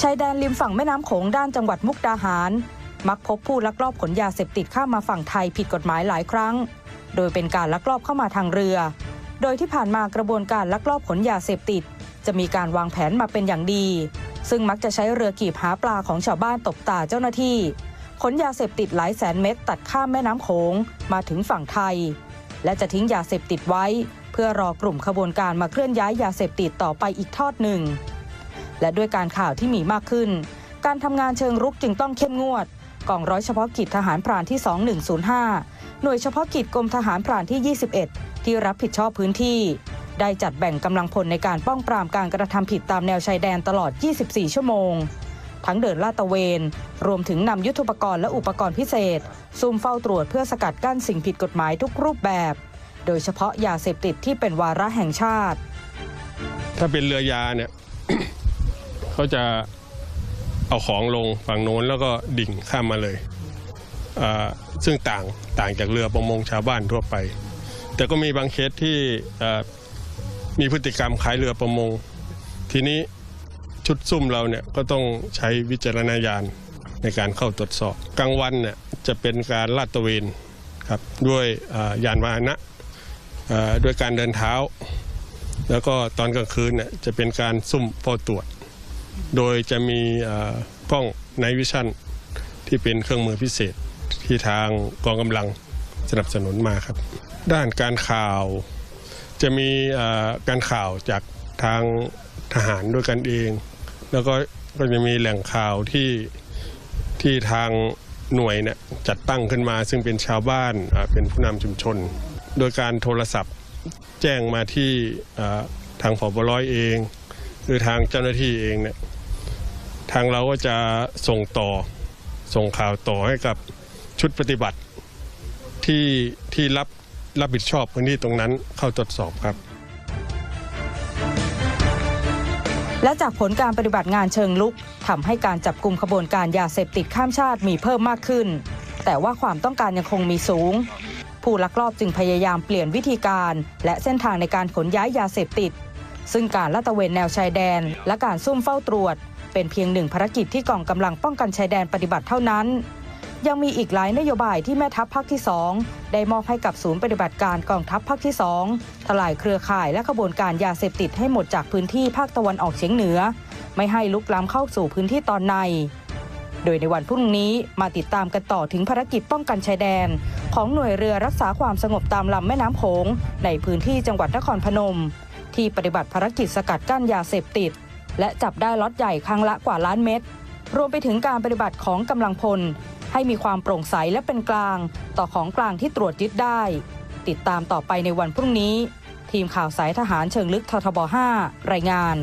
ชายแดนริมฝั่งแม่น้ำโขงด้านจังหวัดมุกดาหาร มักพบผู้ลักลอบขนยาเสพติดข้ามมาฝั่งไทยผิดกฎหมายหลายครั้ง โดยเป็นการลักลอบเข้ามาทางเรือ โดยที่ผ่านมากระบวนการลักลอบขนยาเสพติด จะมีการวางแผนมาเป็นอย่างดี ซึ่งมักจะใช้เรือกีบหาปลาของชาวบ้านตบตาเจ้าหน้าที่ขนยาเสพติดหลายแสนเม็ดตัดข้ามแม่น้ำโขงมาถึงฝั่งไทย และจะทิ้งยาเสพติดไว้ เพื่อรอกลุ่มขบวนการมาเคลื่อนย้ายยาเสพติดต่อไปอีกทอดหนึ่ง และด้วยการข่าวที่มีมากขึ้น การทำงานเชิงรุกจึงต้องเข้มงวดกองร้อยเฉพาะกิจทหารพรานที่ 2105 หน่วยเฉพาะกิจกรมทหารพรานที่ 21 ที่รับผิดชอบพื้นที่ ได้จัดแบ่งกำลังพลในการป้องปรามการกระทำผิดตามแนวชายแดนตลอด 24 ชั่วโมง ทั้งเดินลาดตระเวน รวมถึงนำยุทธปกรณ์และอุปกรณ์พิเศษ ซุ่มเฝ้าตรวจเพื่อสกัดกั้นสิ่งผิดกฎหมายทุกรูปแบบ โดยเฉพาะยาเสพติดที่เป็นวาระแห่งชาติ ถ้าเป็นเรือยาเนี่ย เขาจะเอาของลงฝั่งโน้นแล้วก็ดิ่งข้ามมาเลย ซึ่งต่างต่างจากเรือประมงชาวบ้านทั่วไป แต่ก็มีบางเคสที่มีพฤติกรรมคล้ายเรือประมง ทีนี้ชุดซุ่มเราเนี่ยก็ต้องใช้วิจารณญาณในการเข้าตรวจสอบกลางวันเนี่ยจะเป็นการลาดตระเวนครับด้วยยานพาหนะด้วยการเดินเท้า แล้วก็ตอนกลางคืนเนี่ยจะเป็นการซุ่มเฝ้าตรวจ โดยจะมีกล้องไนวิชั่นที่เป็นเครื่องมือพิเศษที่ทางกองกำลังสนับสนุนมาครับ ด้านการข่าวจะมีการข่าวจากทางทหารด้วยกันเอง แล้วก็ก็จะมีแหล่งข่าวที่ที่ทางหน่วยเนี่ยจัดตั้งขึ้นมา ซึ่งเป็นชาวบ้านเป็นผู้นำชุมชน โดยการโทรศัพท์แจ้งมาที่ทางผบร้อยเอง หรือทางเจ้าหน้าที่เองเนี่ยทางเราก็จะส่งต่อส่งข่าวต่อให้กับชุดปฏิบัติที่ที่รับรับผิดชอบพื้นที่ตรงนั้นเข้าตรวจสอบครับ และจากผลการปฏิบัติงานเชิงลุกทำให้การจับกลุ่มขบวนการยาเสพติดข้ามชาติมีเพิ่มมากขึ้น แต่ว่าความต้องการยังคงมีสูง ผู้ลักลอบจึงพยายามเปลี่ยนวิธีการ และเส้นทางในการขนย้ายยาเสพติด ซึ่งการลาดตระเวนแนวชายแดน และการซุ่มเฝ้าตรวจ เป็นเพียงหนึ่งภารกิจที่กองกำลังป้องกันชายแดนปฏิบัติเท่านั้น ยังมีอีกหลายนโยบายที่แม่ทัพภาคที่ 2 ได้มอบให้กับศูนย์ปฏิบัติการกองทัพภาคที่ 2 ทลายเครือข่ายและขบวนการยาเสพติดให้หมดจากพื้นที่ภาคตะวันออกเฉียงเหนือ ไม่ให้ลุกล้ำเข้าสู่พื้นที่ตอนในโดยในวันพรุ่งนี้มาติดตามกันต่อถึงภารกิจป้องกันชายแดน ของหน่วยเรือรักษาความสงบตามลำแม่น้ำโขงในพื้นที่จังหวัดนครพนม ที่ปฏิบัติภารกิจสกัดกั้นยาเสพติด และจับได้ล็อตใหญ่ครั้งละกว่าล้านเม็ดรวมไปถึงการปฏิบัติของกำลังพล ให้มีความโปร่งใสและเป็นกลาง ต่อของกลางที่ตรวจยึดได้ ติดตามต่อไปในวันพรุ่งนี้ ทีมข่าวสายทหารเชิงลึกททบ 5 รายงาน